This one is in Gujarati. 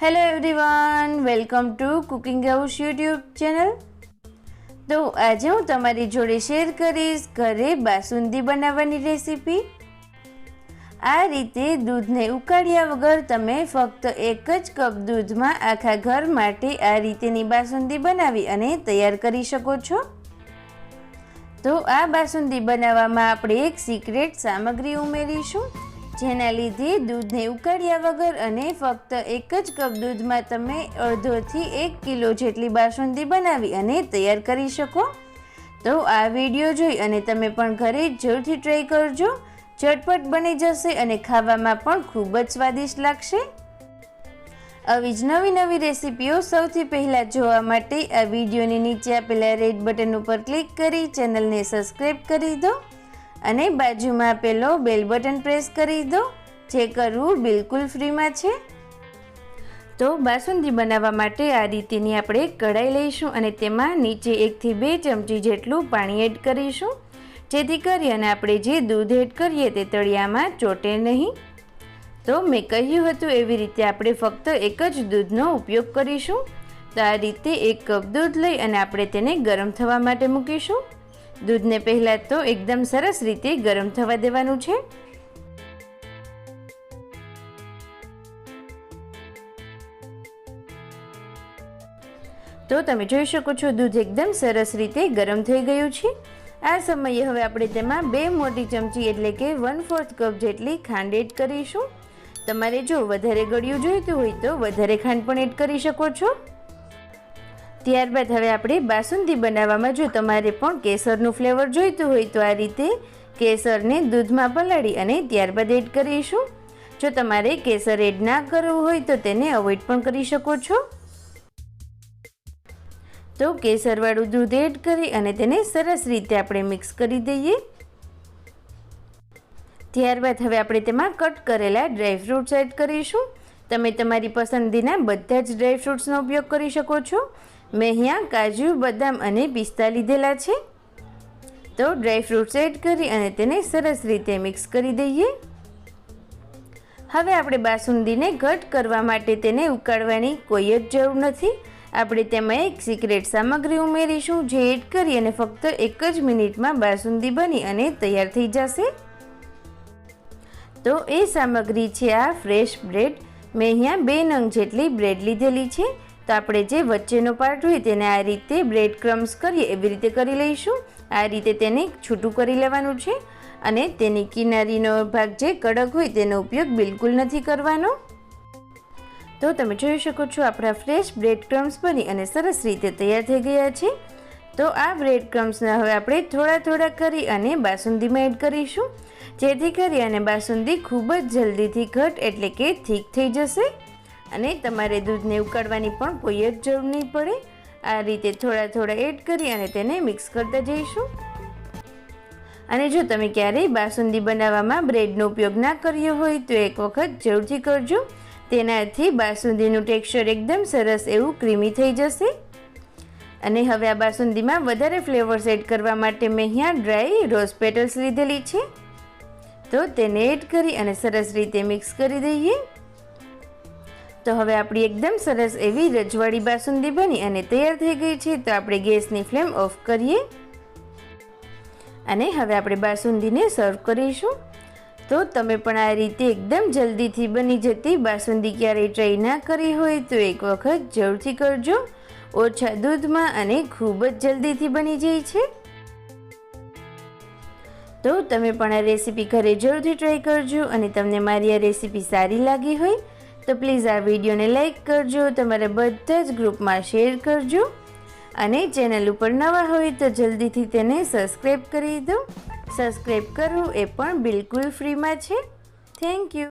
Hello everyone welcome to cooking house YouTube channel તો આજે હું તમારી જોડે શેર કરીશ ઘરે બાસુંદી બનાવવાની રેસીપી આ રીતે દૂધને ઉકાળ્યા વગર તમે ફક્ત એક જ કપ દૂધમાં આખા ઘર માટે આ રીતેની બાસુંદી બનાવી અને તૈયાર કરી શકો છો. તો આ બાસુંદી બનાવવામાં આપણે એક સિક્રેટ સામગ્રી ઉમેરીશું. જેના લીધે દૂધને ઉકાળ્યા વગર અને ફક્ત એક જ કપ દૂધમાં તમે અડધોથી એક કિલો જેટલી બાસુંદી બનાવી અને તૈયાર કરી શકો. તો આ વીડિયો જોઈ અને તમે પણ ઘરે જરૂરથી ટ્રાય કરજો. ઝટપટ બની જશે અને ખાવામાં પણ ખૂબ જ સ્વાદિષ્ટ લાગશે. આવી જ નવી નવી રેસીપીઓ સૌથી પહેલાં જોવા માટે આ વિડીયોની નીચે આપેલા રેડ બટન ઉપર ક્લિક કરી ચેનલને સબસ્ક્રાઈબ કરી દો. અને બાજુમાં પેલો બેલ બટન પ્રેસ કરી દો. જે કરવું બિલકુલ ફ્રીમાં છે. તો બાસુંદી બનાવવા માટે આ રીતેની આપણે કઢાઈ લઈશું અને તેમાં નીચે એકથી બે ચમચી જેટલું પાણી એડ કરીશું. જેથી કરી અને આપણે જે દૂધ એડ કરીએ તે તળિયામાં ચોટે નહીં. તો મેં કહ્યું હતું એવી રીતે આપણે ફક્ત એક જ દૂધનો ઉપયોગ કરીશું. તો આ રીતે એક કપ દૂધ લઈ અને આપણે તેને ગરમ થવા માટે મૂકીશું. દૂધને પહેલાં તો એકદમ સરસ રીતે ગરમ થવા દેવાનું છે. તો તમે જોઈ શકો છો દૂધ એકદમ સરસ રીતે ગરમ થઈ ગયું છે. આ સમયે હવે આપણે તેમાં બે મોટી ચમચી એટલે કે વન ફોર્થ કપ જેટલી ખાંડ એડ કરીશું. તમારે જો વધારે ગળ્યું જોઈતું હોય તો વધારે ખાંડ પણ એડ કરી શકો છો. ત્યારબાદ હવે આપણે બાસુંદી બનાવવામાં જો તમારે પણ કેસરનું ફ્લેવર જોઈતું હોય તો આ રીતે કેસરને દૂધમાં પલાળી અને ત્યારબાદ એડ કરીશું. જો તમારે કેસર એડ ના કરવું હોય તો તેને અવોઇડ પણ કરી શકો છો. તો કેસરવાળું દૂધ એડ કરી અને તેને સરસ રીતે આપણે મિક્સ કરી દઈએ. ત્યારબાદ હવે આપણે તેમાં કટ કરેલા ડ્રાયફ્રૂટ્સ એડ કરીશું. તમે તમારી પસંદગીના બધા જ ડ્રાયફ્રૂટ્સનો ઉપયોગ કરી શકો છો. મેં અહીંયા કાજુ, બદામ અને પિસ્તા લીધેલા છે. તો ડ્રાય ફ્રૂટ્સ એડ કરી અને તેને સરસ રીતે મિક્સ કરી દઈએ. હવે આપણે બાસુંદીને ઘટ કરવા માટે તેને ઉકાળવાની કોઈ જ જરૂર નથી. આપણે તેમાં એક સિક્રેટ સામગ્રી ઉમેરીશું, જે એડ કરી અને ફક્ત એક જ મિનિટમાં બાસુંદી બની અને તૈયાર થઈ જશે. તો એ સામગ્રી છે આ ફ્રેશ બ્રેડ. મેં અહીંયા બે નંગ જેટલી બ્રેડ લીધેલી છે. તો આપણે જે વચ્ચેનો પાર્ટ હોય તેને આ રીતે બ્રેડ ક્રમ્સ કરીએ, એવી રીતે કરી લઈશું. આ રીતે તેને છૂટું કરી લેવાનું છે અને તેની કિનારીનો ભાગ જે કડક હોય તેનો ઉપયોગ બિલકુલ નથી કરવાનો. તો તમે જોઈ શકો છો આપણા ફ્રેશ બ્રેડ ક્રમ્સ બની અને સરસ રીતે તૈયાર થઈ ગયા છે. તો આ બ્રેડ ક્રમ્સને હવે આપણે થોડા થોડા કરી અને બાસુંદીમાં એડ કરીશું. જેથી કરી અને બાસુંદી ખૂબ જ જલ્દીથી ઘટ એટલે કે થીક થઈ જશે. અને તમારે દૂધને ઉકાળવાની પણ કોઈ જ જરૂર નહીં પડે. આ રીતે થોડા થોડા એડ કરી અને તેને મિક્સ કરતા જઈશું. અને જો તમે ક્યારેય બાસુંદી બનાવવામાં બ્રેડનો ઉપયોગ ના કર્યો હોય તો એક વખત જરૂરથી કરજો. તેનાથી બાસુંદીનું ટેક્સચર એકદમ સરસ એવું ક્રીમી થઈ જશે. અને હવે આ બાસુંદીમાં વધારે ફ્લેવર્સ એડ કરવા માટે મેં અહીંયા ડ્રાય રોઝ પેટલ્સ લીધેલી છે. તો તેને એડ કરી અને સરસ રીતે મિક્સ કરી દઈએ. તો હવે આપણી એકદમ સરસ એવી રજવાડી બાસુંદી બની અને તૈયાર થઈ ગઈ છે, તો આપણે ગેસની ફ્લેમ ઓફ કરીએ. અને હવે આપણે બાસુંદીને સર્વ કરીશું. તો તમે પણ આ રીતે એકદમ જલ્દીથી બની જતી બાસુંદી ક્યારેય ટ્રાય ના કરી હોય, તો એક વખત જરૂરથી કરજો. ઓછા દૂધમાં અને ખૂબ જ જલ્દીથી બની જાય છે. તો તમે પણ આ રેસીપી ઘરે જરૂરથી ટ્રાય કરજો અને તમને મારી આ રેસીપી સારી લાગી હોય તો પ્લીઝ આ વિડીયોને લાઇક કરજો, તમારા બધા જ ગ્રુપમાં શેર કરજો. અને ચેનલ ઉપર નવા હોય તો જલ્દીથી તેને સબસ્ક્રાઈબ કરી દો. સબસ્ક્રાઈબ કરવું એ પણ બિલકુલ ફ્રીમાં છે. Thank you